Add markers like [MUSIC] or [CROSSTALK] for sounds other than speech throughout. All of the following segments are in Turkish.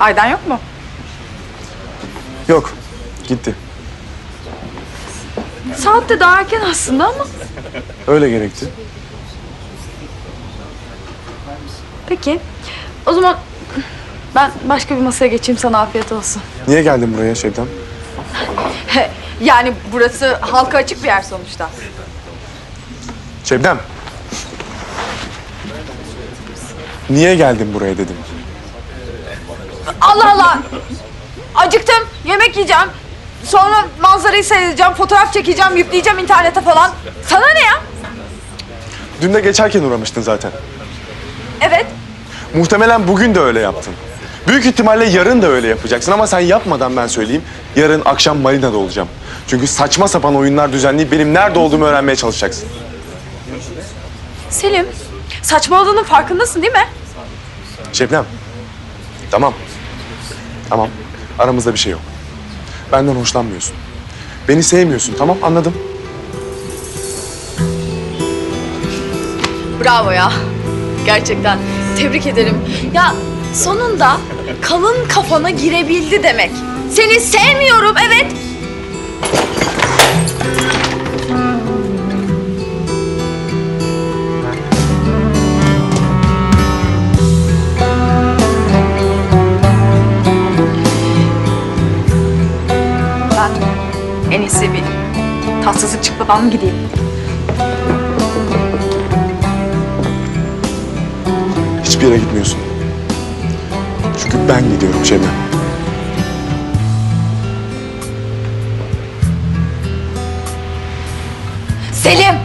Aydan yok mu? Yok. Gitti. Saat de daha erken aslında ama. Öyle gerekti. Peki. O zaman ben başka bir masaya geçeyim sana afiyet olsun. Niye geldin buraya Şebnem? [LAUGHS] yani burası halka açık bir yer sonuçta. Şebnem. Niye geldin buraya dedim. Allah Allah! Acıktım, yemek yiyeceğim. Sonra manzarayı seyredeceğim, fotoğraf çekeceğim, yükleyeceğim internete falan. Sana ne ya? Dün de geçerken uğramıştın zaten. Evet. Muhtemelen bugün de öyle yaptın. Büyük ihtimalle yarın da öyle yapacaksın ama sen yapmadan ben söyleyeyim. Yarın akşam marinada olacağım. Çünkü saçma sapan oyunlar düzenleyip benim nerede olduğumu öğrenmeye çalışacaksın. Selim, saçmaladığının farkındasın değil mi? Şebnem. Tamam. Tamam. Aramızda bir şey yok. Benden hoşlanmıyorsun. Beni sevmiyorsun. Tamam anladım. Bravo ya. Gerçekten tebrik ederim. Ya sonunda kalın kafana girebildi demek. Seni sevmiyorum evet. En iyisi bir tatsızlık çıkmadan mı gideyim? Hiçbir yere gitmiyorsun. Çünkü ben gidiyorum. Selim! Selim!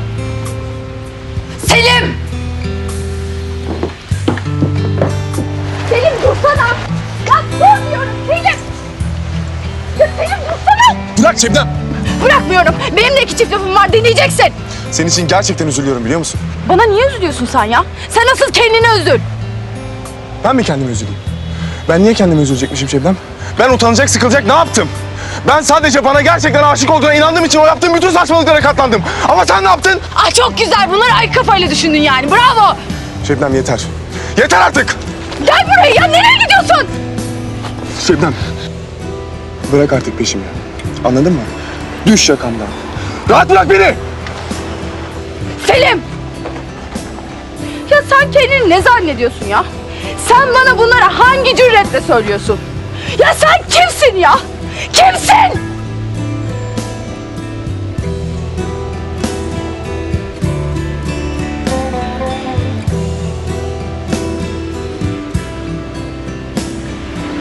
Selim Bırak Şebnem. Bırakmıyorum. Benim de iki çift lafım var dinleyeceksin. Senin için gerçekten üzülüyorum biliyor musun? Bana niye üzülüyorsun sen ya? Sen asıl kendini üzül. Ben mi kendimi üzüleyim? Ben niye kendimi üzülecekmişim Şebnem? Ben utanacak, sıkılacak ne yaptım? Ben sadece bana gerçekten aşık olduğuna inandığım için o yaptığım bütün saçmalıklara katlandım. Ama sen ne yaptın? Aa çok güzel. Bunları ay kafayla düşündün yani. Bravo. Şebnem yeter. Yeter artık! Gel buraya ya. Nereye gidiyorsun? Şebnem. Bırak artık peşimi. Anladın mı? Düş yakamdan. Rahat bırak beni! Selim! Ya sen kendini ne zannediyorsun ya? Sen bana bunları hangi cüretle söylüyorsun? Ya sen kimsin ya? Kimsin?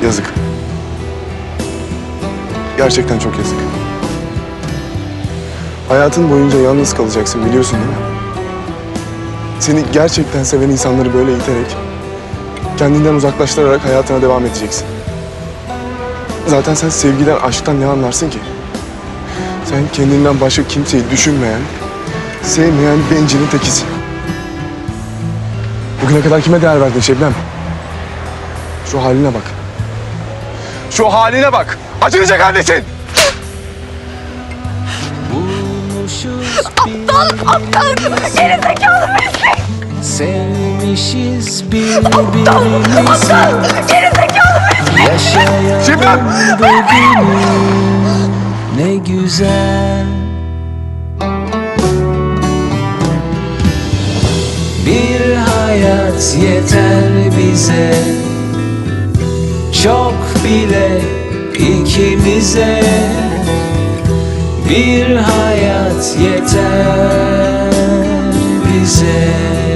Yazık. Gerçekten çok yazık. Hayatın boyunca yalnız kalacaksın biliyorsun değil mi? Seni gerçekten seven insanları böyle iterek, kendinden uzaklaştırarak hayatına devam edeceksin. Zaten sen sevgiden, aşktan ne anlarsın ki? Sen kendinden başka kimseyi düşünmeyen, sevmeyen bencilin tekisin. Bugüne kadar kime değer verdin Şebnem? Şu haline bak. Şu haline bak. Acınacak haldesin. Aptal, aptal, geri zekalı pislik! Sevmişiz Aptal, birbirimizi aptal, geri zekalı pislik! Yaşayan Şebnem! ne güzel Bir hayat yeter bize Çok bile ikimize bir hayat yeter bize.